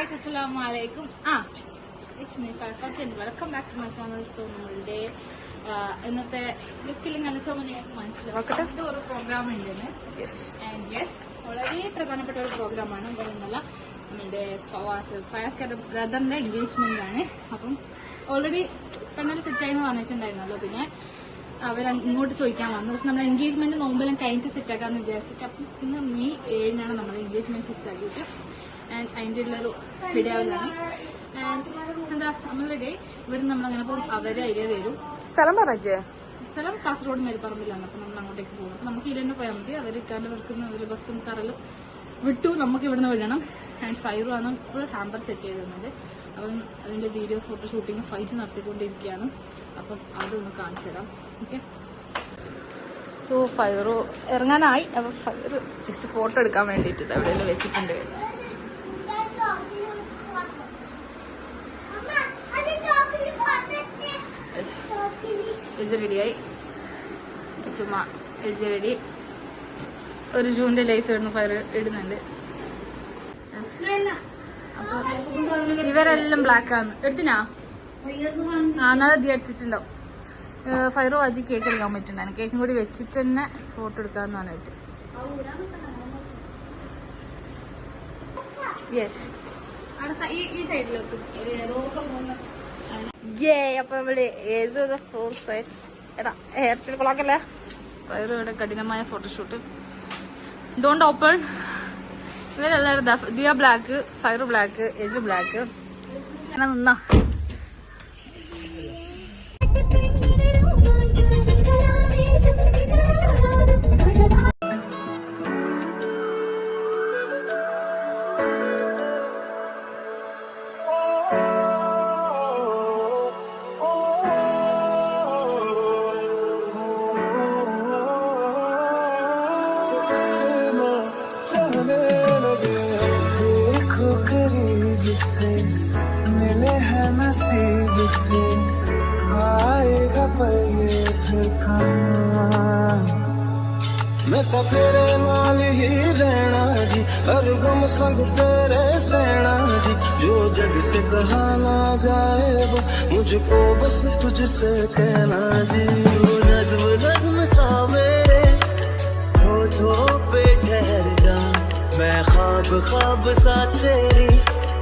അസ്സലാമലൈക്കും ആ it's me Fife welcome back to my channel so നമ്മളുടെ ഇന്നത്തെ ലുക്കിൽ കാണിച്ചാൽ നിങ്ങൾക്ക് മനസ്സിലാവും ഇത് ഒരു പ്രോഗ്രാം ഉണ്ടെന്ന്. ആൻഡ് യെസ് വളരെ പ്രധാനപ്പെട്ട ഒരു പ്രോഗ്രാമാണ് എന്തെന്നല്ല നമ്മളുടെ ഫവാസ് ഫയാസ്കറുടെ ബ്രദറിന്റെ എൻഗേജ്മെന്റ് ആണ്. അപ്പം ഓൾറെഡി പെണ്ണൽ സെറ്റ് ആയി എന്ന് പറഞ്ഞിട്ടുണ്ടായിരുന്നല്ലോ. പിന്നെ അവർ ഇങ്ങോട്ട് ചോദിക്കാൻ വന്നു. പക്ഷെ നമ്മൾ എൻഗേജ്മെന്റ് നോമ്പെല്ലാം കഴിഞ്ഞിട്ട് സെറ്റ് ആക്കാന്ന് വിചാരിച്ചിട്ട് അപ്പം ഇന്ന് മെയ് ഏഴിനാണ് നമ്മൾ എൻഗേജ്മെന്റ് ഫിക്സ് ആക്കിയിട്ട്. ആൻഡ് അതിന്റെ ഉള്ളൊരു പിടിയാവലാണ് ആൻഡ് എന്താ നമ്മളുടെ ഇവിടെ നമ്മൾ അങ്ങനെ പോകും അവരെ അതിലെ വരും. സ്ഥലം പറഞ്ഞേ. സ്ഥലം കാസർഗോഡ് മേൽപ്പറമ്പിലാണ്. അപ്പൊ നമ്മൾ അങ്ങോട്ടേക്ക് പോകും. അപ്പൊ നമുക്ക് ഇതിൽ തന്നെ പോയാൽ മതി. അവർ ഇക്കാണ്ട് വർക്കുന്ന ഒരു ബസ്സും കാറെല്ലാം വിട്ടു. നമുക്ക് ഇവിടുന്ന് വിടണം. ആൻഡ് ഫൈറും ആണ് ഫുൾ ഹാമ്പർ സെറ്റ് ചെയ്ത് തന്നത്. അപ്പം അതിന്റെ വീഡിയോ ഫോട്ടോ ഷൂട്ടിങ് ഫൈറ്റ് നടത്തിക്കൊണ്ടിരിക്കുകയാണ്. അപ്പം അതൊന്ന് കാണിച്ചു തരാം. ഓക്കെ സോ ഫയറു ഇറങ്ങാനായി. അപ്പൊ ഫയറ് ജസ്റ്റ് ഫോട്ടോ എടുക്കാൻ വേണ്ടിയിട്ട് എവിടെയെങ്കിലും വെച്ചിട്ടുണ്ട് Yes. എൽജ റെഡിയായി ചുമ്മാ എൽജ റെഡി ഒരു ജൂണിന്റെ ലൈസ് ഇടുന്നു ഫയർ ഇടുന്നുണ്ട്. ഇവരെല്ലാം ബ്ലാക്ക് ആണ്. എടുത്തിനാ? ആ എന്നാലും അധികം എടുത്തിട്ടുണ്ടാവും. ഫയർ വാജി കേക്ക് എടുക്കാൻ പറ്റുണ്ടായിരുന്നു കേക്കും കൂടി വെച്ചിട്ട് തന്നെ ഫോട്ടോ എടുക്കാന്ന് പറഞ്ഞിട്ട്. യെസ് ഈ സൈഡിലോട്ട് ഏ അപ്പൊ നമ്മൾ ഏത് ഫോർ സെറ്റ് എടാ ഹെയർ സ്റ്റൈൽ കൊള്ളാക്കല്ലേ ഫൈറോ ഇവിടെ കഠിനമായ ഫോട്ടോഷൂട്ട് ഡോണ്ട് ഓപ്പൺ ഇവരെല്ലാവരും ദിയ ബ്ലാക്ക് ഫൈറോ ബ്ലാക്ക് എജു ബ്ലാക്ക് നിന്നാ. مجھ سے ملے ہیں نصیب سے۔ آئے گا پل یہ ٹھکانا میں تو تیرے نال ہی رہنا جی ہر گم سنگ تیرے سینا جی۔ جو جگ سے کہا نہ جائے وہ مجھ کو بس تجھ سے کہنا جی۔ نظم نظم سا میرے ہوٹوں پہ ٹھہر جا۔ میں خواب خواب سا تیری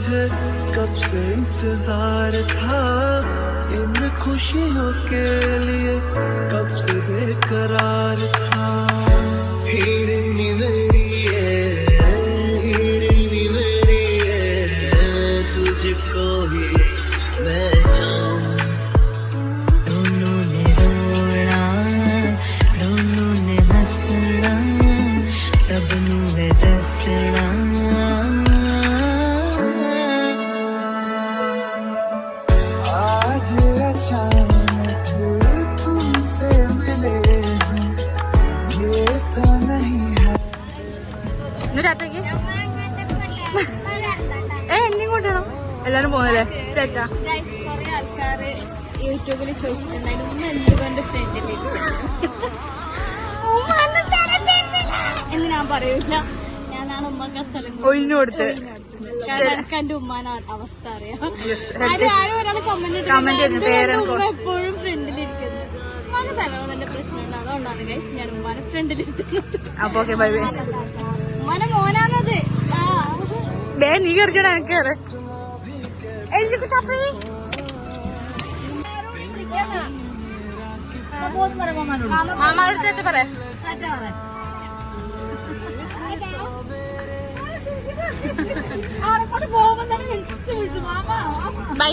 मुझे कब से इंतज़ार था? इन खुशियों के लिए कब से बेकरार था? हीरे मेरी है हीरे मेरी है तुझको ही मैं चाहूँ। दोनों ने रोना दोनों ने हंसना सबनों में दसना। ഇന്ന് ചാറ്റയ്ക്ക് ഏ എന്നെ കൊണ്ടുവരണം. എല്ലാരും പോകുന്നല്ലേ? ചേച്ച. യൂട്യൂബിൽ ചോദിച്ചിട്ടുണ്ടായിരുന്നു ഉമ്മ എന്തുകൊണ്ട് ഫ്രണ്ടിലേക്ക് എന്ന് ഞാൻ പറയൂല. ഞാനാണ് ഉമ്മക്ക് ആ സ്ഥലം കൊടുത്തത്. ഒഴിഞ്ഞു കൊടുത്ത്. കാരണം എനിക്ക് എന്റെ ഉമ്മാനെ അവസ്ഥ അറിയാം. എപ്പോഴും ഫ്രണ്ടിലിരിക്കുന്നത് തലവേദന്റെ അതുകൊണ്ടാണ് ഞാൻ ഉമ്മാനെ ഫ്രണ്ടിലിരിക്കുന്നത് അപ്പൊ ഓക്കെ ബൈ ബൈ ബേ നീ കറിക്കണ എനിക്ക് കയറ് മാമാരോട് ചേച്ച പറയാ ബൈ.